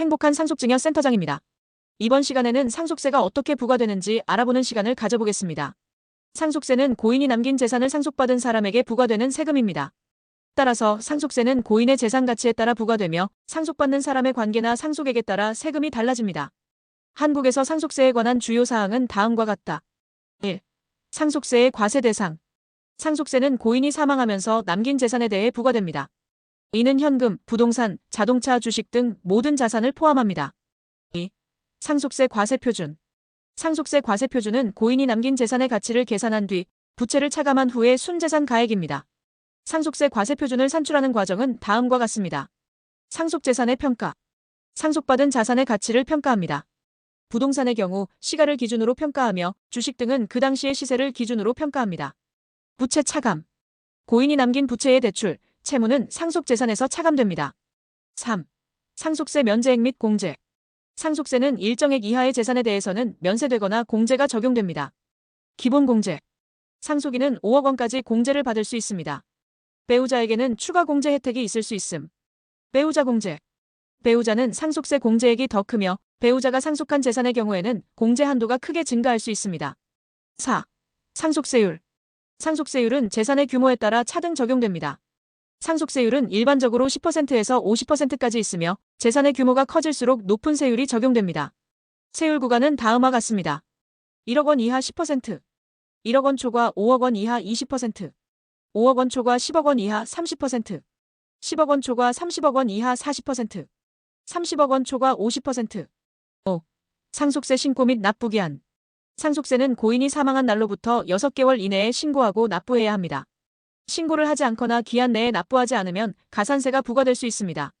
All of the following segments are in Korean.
행복한 상속증여 센터장입니다. 이번 시간에는 상속세가 어떻게 부과되는지 알아보는 시간을 가져보겠습니다. 상속세는 고인이 남긴 재산을 상속받은 사람에게 부과되는 세금입니다. 따라서 상속세는 고인의 재산 가치에 따라 부과되며 상속받는 사람의 관계나 상속액에 따라 세금이 달라집니다. 한국에서 상속세에 관한 주요 사항은 다음과 같다. 1. 상속세의 과세 대상. 상속세는 고인이 사망하면서 남긴 재산에 대해 부과됩니다. 이는 현금, 부동산, 자동차, 주식 등 모든 자산을 포함합니다. 2. 상속세 과세 표준. 상속세 과세 표준은 고인이 남긴 재산의 가치를 계산한 뒤 부채를 차감한 후의 순재산 가액입니다. 상속세 과세 표준을 산출하는 과정은 다음과 같습니다. 상속재산의 평가. 상속받은 자산의 가치를 평가합니다. 부동산의 경우 시가를 기준으로 평가하며 주식 등은 그 당시의 시세를 기준으로 평가합니다. 부채 차감. 고인이 남긴 부채의 대출, 채무는 상속재산에서 차감됩니다. 3. 상속세 면제액 및 공제. 상속세는 일정액 이하의 재산에 대해서는 면세되거나 공제가 적용됩니다. 기본 공제. 상속인은 5억 원까지 공제를 받을 수 있습니다. 배우자에게는 추가 공제 혜택이 있을 수 있음. 배우자 공제. 배우자는 상속세 공제액이 더 크며 배우자가 상속한 재산의 경우에는 공제 한도가 크게 증가할 수 있습니다. 4. 상속세율. 상속세율은 재산의 규모에 따라 차등 적용됩니다. 상속세율은 일반적으로 10%에서 50%까지 있으며 재산의 규모가 커질수록 높은 세율이 적용됩니다. 세율 구간은 다음과 같습니다. 1억 원 이하 10%, 1억 원 초과 5억 원 이하 20%, 5억 원 초과 10억 원 이하 30%, 10억 원 초과 30억 원 이하 40%, 30억 원 초과 50%. 5. 상속세 신고 및 납부기한. 상속세는 고인이 사망한 날로부터 6개월 이내에 신고하고 납부해야 합니다. 신고를 하지 않거나 기한 내에 납부하지 않으면 가산세가 부과될 수 있습니다.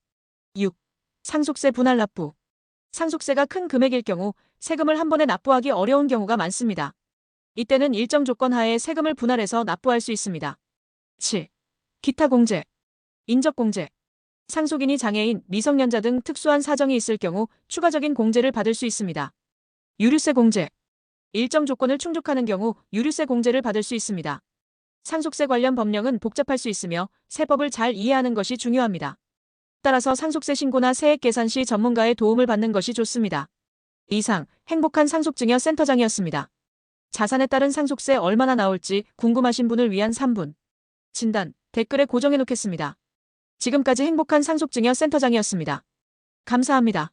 6. 상속세 분할 납부. 상속세가 큰 금액일 경우 세금을 한 번에 납부하기 어려운 경우가 많습니다. 이때는 일정 조건 하에 세금을 분할해서 납부할 수 있습니다. 7. 기타 공제. 인적 공제. 상속인이 장애인, 미성년자 등 특수한 사정이 있을 경우 추가적인 공제를 받을 수 있습니다. 유류세 공제. 일정 조건을 충족하는 경우 유류세 공제를 받을 수 있습니다. 상속세 관련 법령은 복잡할 수 있으며 세법을 잘 이해하는 것이 중요합니다. 따라서 상속세 신고나 세액 계산 시 전문가의 도움을 받는 것이 좋습니다. 이상 행복한 상속증여 센터장이었습니다. 자산에 따른 상속세 얼마나 나올지 궁금하신 분을 위한 3분 진단 댓글에 고정해 놓겠습니다. 지금까지 행복한 상속증여 센터장이었습니다. 감사합니다.